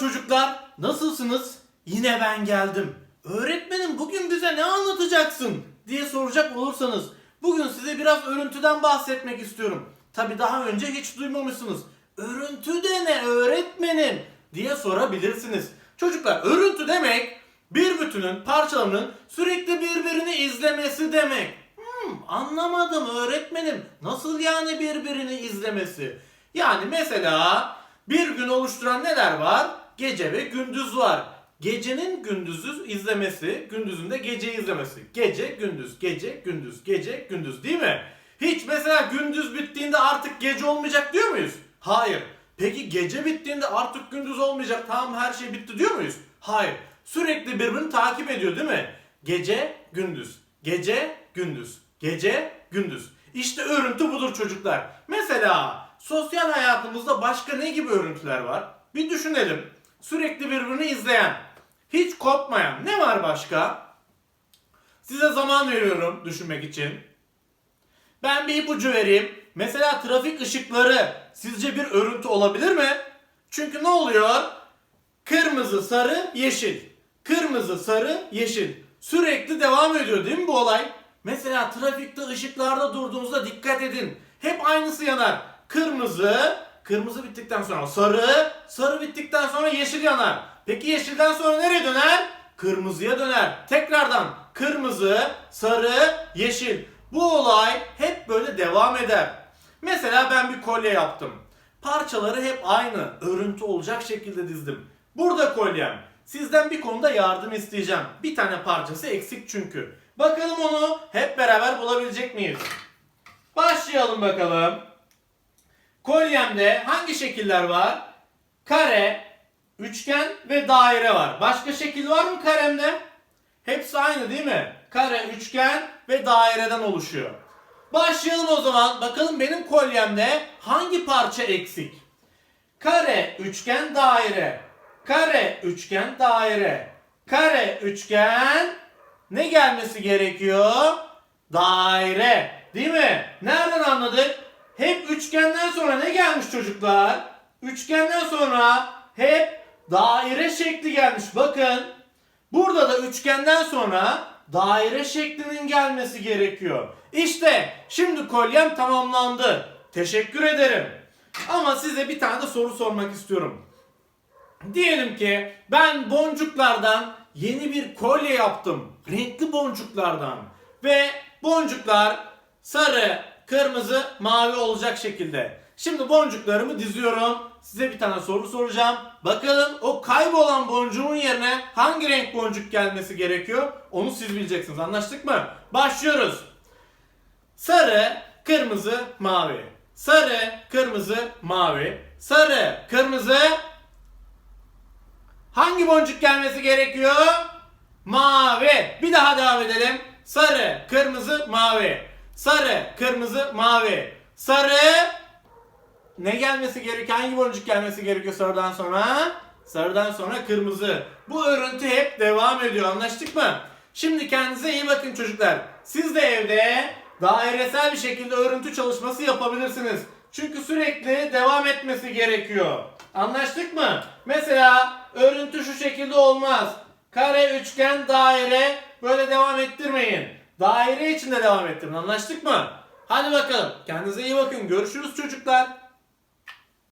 çocuklar. Nasılsınız? Yine ben geldim. Öğretmenim bugün bize ne anlatacaksın diye soracak olursanız bugün size biraz örüntüden bahsetmek istiyorum. Tabi daha önce hiç duymamışsınız. Örüntü de ne öğretmenim diye sorabilirsiniz. Çocuklar örüntü demek bir bütünün parçalarının sürekli birbirini izlemesi demek. Hmm, anlamadım öğretmenim. Nasıl yani birbirini izlemesi? Yani mesela bir gün oluşturan neler var? Gece ve gündüz var. Gecenin gündüzü izlemesi, gündüzün de geceyi izlemesi. Gece, gündüz, gece, gündüz, gece, gündüz değil mi? Hiç mesela gündüz bittiğinde artık gece olmayacak diyor muyuz? Hayır. Peki gece bittiğinde artık gündüz olmayacak, tamam her şey bitti diyor muyuz? Hayır. Sürekli birbirini takip ediyor değil mi? Gece, gündüz, gece, gündüz, gece, gündüz. İşte örüntü budur çocuklar. Mesela sosyal hayatımızda başka ne gibi örüntüler var? Bir düşünelim. Sürekli birbirini izleyen, hiç kopmayan ne var başka? Size zaman veriyorum düşünmek için. Ben bir ipucu vereyim. Mesela trafik ışıkları sizce bir örüntü olabilir mi? Çünkü ne oluyor? Kırmızı, sarı, yeşil. Kırmızı, sarı, yeşil. Sürekli devam ediyor değil mi bu olay? Mesela trafikte ışıklarda durduğunuzda dikkat edin. Hep aynısı yanar. Kırmızı, kırmızı bittikten sonra sarı, sarı bittikten sonra yeşil yanar. Peki yeşilden sonra nereye döner? Kırmızıya döner. Tekrardan kırmızı, sarı, yeşil. Bu olay hep böyle devam eder. Mesela ben bir kolye yaptım. Parçaları hep aynı, örüntü olacak şekilde dizdim. Burada kolyem. Sizden bir konuda yardım isteyeceğim. Bir tane parçası eksik çünkü. Bakalım onu hep beraber bulabilecek miyiz? Başlayalım bakalım. Kolyemde hangi şekiller var? Kare, üçgen ve daire var. Başka şekil var mı karemde? Hepsi aynı değil mi? Kare, üçgen ve daireden oluşuyor. Başlayalım o zaman. Bakalım benim kolyemde hangi parça eksik? Kare, üçgen, daire. Kare, üçgen, daire. Kare, üçgen ne gelmesi gerekiyor? Daire. Değil mi? Nereden anladık? Hep üçgenden sonra ne gelmiş çocuklar? Üçgenden sonra hep daire şekli gelmiş. Bakın. Burada da üçgenden sonra daire şeklinin gelmesi gerekiyor. İşte şimdi kolyem tamamlandı. Teşekkür ederim. Ama size bir tane de soru sormak istiyorum. Diyelim ki ben boncuklardan yeni bir kolye yaptım. Renkli boncuklardan. Ve boncuklar sarı, kırmızı, mavi olacak şekilde. Şimdi boncuklarımı diziyorum. Size bir tane soru soracağım. Bakalım o kaybolan boncuğun yerine hangi renk boncuk gelmesi gerekiyor? Onu siz bileceksiniz. Anlaştık mı? Başlıyoruz. Sarı, kırmızı, mavi. Sarı, kırmızı, mavi. Sarı, kırmızı, Hangi boncuk gelmesi gerekiyor? Mavi. Bir daha devam edelim. Sarı, kırmızı, mavi. Sarı, kırmızı, mavi. Sarı ne gelmesi gerekiyor? Hangi boncuk gelmesi gerekiyor sarıdan sonra? Sarıdan sonra kırmızı. Bu örüntü hep devam ediyor. Anlaştık mı? Şimdi kendinize iyi bakın çocuklar. Siz de evde dairesel bir şekilde örüntü çalışması yapabilirsiniz. Çünkü sürekli devam etmesi gerekiyor. Anlaştık mı? Mesela örüntü şu şekilde olmaz. Kare, üçgen, daire böyle devam ettirmeyin. Daire içinde devam ettirin. Anlaştık mı? Hadi bakalım. Kendinize iyi bakın. Görüşürüz çocuklar.